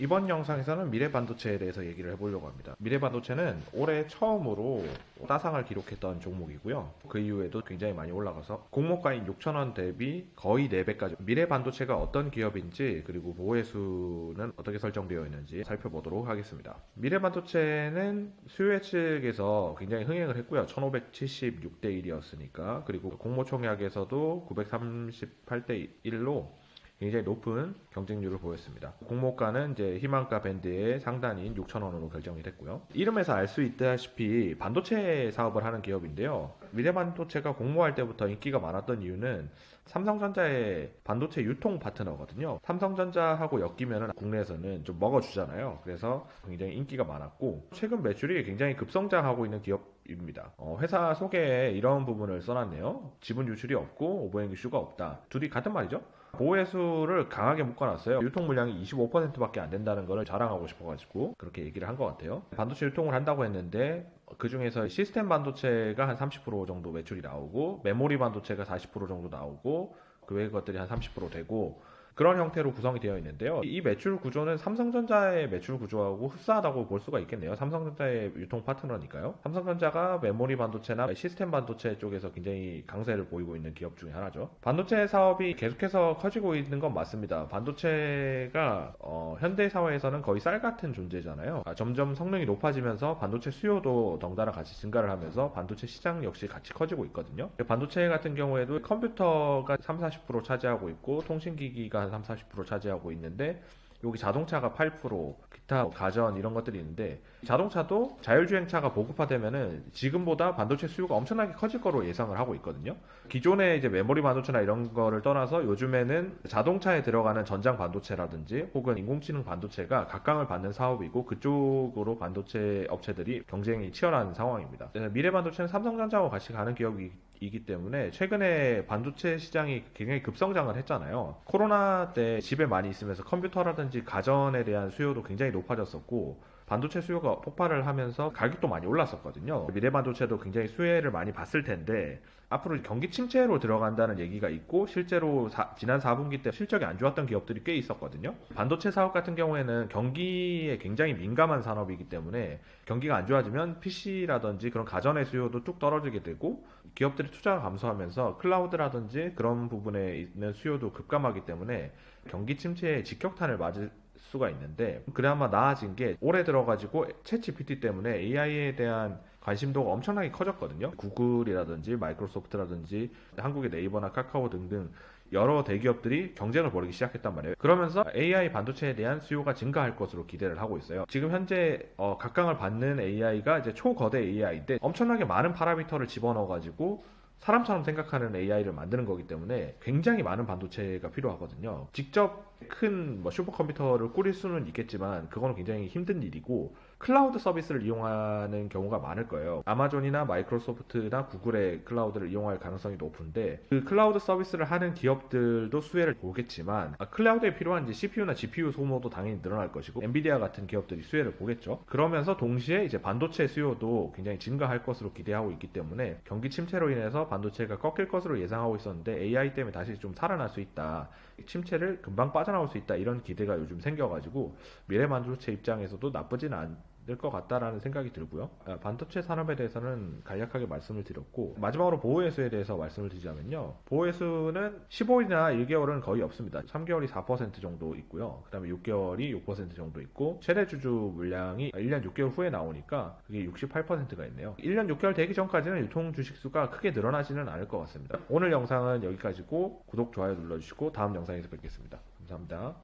이번 영상에서는 미래 반도체에 대해서 얘기를 해보려고 합니다. 미래 반도체는 올해 처음으로 따상을 기록했던 종목이고요. 그 이후에도 굉장히 많이 올라가서 공모가인 6천원 대비 거의 4배까지 미래 반도체가 어떤 기업인지 그리고 보호해수는 어떻게 설정되어 있는지 살펴보도록 하겠습니다. 미래 반도체는 수요 측에서 굉장히 흥행을 했고요. 1576대 1이었으니까 그리고 공모총약에서도 938대 1로 굉장히 높은 경쟁률을 보였습니다. 공모가는 이제 희망가 밴드의 상단인 6,000원으로 결정이 됐고요. 이름에서 알 수 있다시피 반도체 사업을 하는 기업인데요. 미래반도체가 공모할 때부터 인기가 많았던 이유는 삼성전자의 반도체 유통 파트너거든요. 삼성전자하고 엮이면 국내에서는 좀 먹어주잖아요. 그래서 굉장히 인기가 많았고 최근 매출이 굉장히 급성장하고 있는 기업 입니다. 어, 회사 소개에 이런 부분을 써놨네요. 지분 유출이 없고 오버행 이슈가 없다. 둘이 같은 말이죠. 보호해수를 강하게 묶어놨어요. 유통 물량이 25%밖에 안 된다는 걸 자랑하고 싶어가지고 그렇게 얘기를 한 것 같아요. 반도체 유통을 한다고 했는데 그 중에서 시스템 반도체가 한 30% 정도 매출이 나오고 메모리 반도체가 40% 정도 나오고 그 외의 것들이 한 30% 되고 그런 형태로 구성이 되어 있는데요. 이 매출 구조는 삼성전자의 매출 구조하고 흡사하다고 볼 수가 있겠네요. 삼성전자의 유통 파트너니까요. 삼성전자가 메모리 반도체나 시스템 반도체 쪽에서 굉장히 강세를 보이고 있는 기업 중에 하나죠. 반도체 사업이 계속해서 커지고 있는 건 맞습니다. 반도체가 어, 현대 사회에서는 거의 쌀 같은 존재잖아요. 아, 점점 성능이 높아지면서 반도체 수요도 덩달아 같이 증가를 하면서 반도체 시장 역시 같이 커지고 있거든요. 반도체 같은 경우에도 컴퓨터가 3, 40% 차지하고 있고 통신기기가 한 3, 40% 차지하고 있는데 여기 자동차가 8%, 기타 가전 이런 것들이 있는데 자동차도 자율주행차가 보급화되면은 지금보다 반도체 수요가 엄청나게 커질 거로 예상을 하고 있거든요. 기존의 이제 메모리 반도체나 이런 거를 떠나서 요즘에는 자동차에 들어가는 전장 반도체라든지 혹은 인공지능 반도체가 각광을 받는 사업이고 그쪽으로 반도체 업체들이 경쟁이 치열한 상황입니다. 미래 반도체는 삼성전자와 같이 가는 기업이 이기 때문에 최근에 반도체 시장이 굉장히 급성장을 했잖아요. 코로나 때 집에 많이 있으면서 컴퓨터라든지 가전에 대한 수요도 굉장히 높아졌었고 반도체 수요가 폭발을 하면서 가격도 많이 올랐었거든요. 미래 반도체도 굉장히 수혜를 많이 봤을 텐데 앞으로 경기 침체로 들어간다는 얘기가 있고 실제로 사- 지난 4분기 때 실적이 안 좋았던 기업들이 꽤 있었거든요. 반도체 사업 같은 경우에는 경기에 굉장히 민감한 산업이기 때문에 경기가 안 좋아지면 PC라든지 그런 가전의 수요도 뚝 떨어지게 되고 기업들이 투자가 감소하면서 클라우드라든지 그런 부분에 있는 수요도 급감하기 때문에 경기 침체에 직격탄을 맞을 수가 있는데 그나마 나아진 게 올해 들어가지고 챗 GPT 때문에 AI에 대한 관심도가 엄청나게 커졌거든요. 구글이라든지 마이크로소프트라든지 한국의 네이버나 카카오 등등 여러 대기업들이 경쟁을 벌이기 시작했단 말이에요. 그러면서 AI 반도체에 대한 수요가 증가할 것으로 기대를 하고 있어요. 지금 현재 어, 각광을 받는 AI가 이제 초거대 AI인데 엄청나게 많은 파라미터를 집어넣어가지고 사람처럼 생각하는 AI를 만드는 거기 때문에 굉장히 많은 반도체가 필요하거든요. 직접 큰 뭐 슈퍼컴퓨터를 꾸릴 수는 있겠지만 그거는 굉장히 힘든 일이고 클라우드 서비스를 이용하는 경우가 많을 거예요. 아마존이나 마이크로소프트나 구글의 클라우드를 이용할 가능성이 높은데 그 클라우드 서비스를 하는 기업들도 수혜를 보겠지만 아, 클라우드에 필요한 이제 CPU나 GPU 소모도 당연히 늘어날 것이고 엔비디아 같은 기업들이 수혜를 보겠죠. 그러면서 동시에 이제 반도체 수요도 굉장히 증가할 것으로 기대하고 있기 때문에 경기 침체로 인해서 반도체가 꺾일 것으로 예상하고 있었는데 AI 때문에 다시 좀 살아날 수 있다. 침체를 금방 빠져나올 수 있다. 이런 기대가 요즘 생겨가지고 미래 반도체 입장에서도 나쁘진 않 을것 같다라는 생각이 들고요. 아, 반도체 산업에 대해서는 간략하게 말씀을 드렸고 마지막으로 보호해수에 대해서 말씀을 드리자면요. 보호해수는 15일이나 1개월은 거의 없습니다. 3개월이 4% 정도 있고요. 그다음에 6개월이 6% 정도 있고 최대 주주 물량이 1년 6개월 후에 나오니까 그게 68%가 있네요. 1년 6개월 되기 전까지는 유통 주식 수가 크게 늘어나지는 않을 것 같습니다. 오늘 영상은 여기까지고 구독 좋아요 눌러주시고 다음 영상에서 뵙겠습니다. 감사합니다.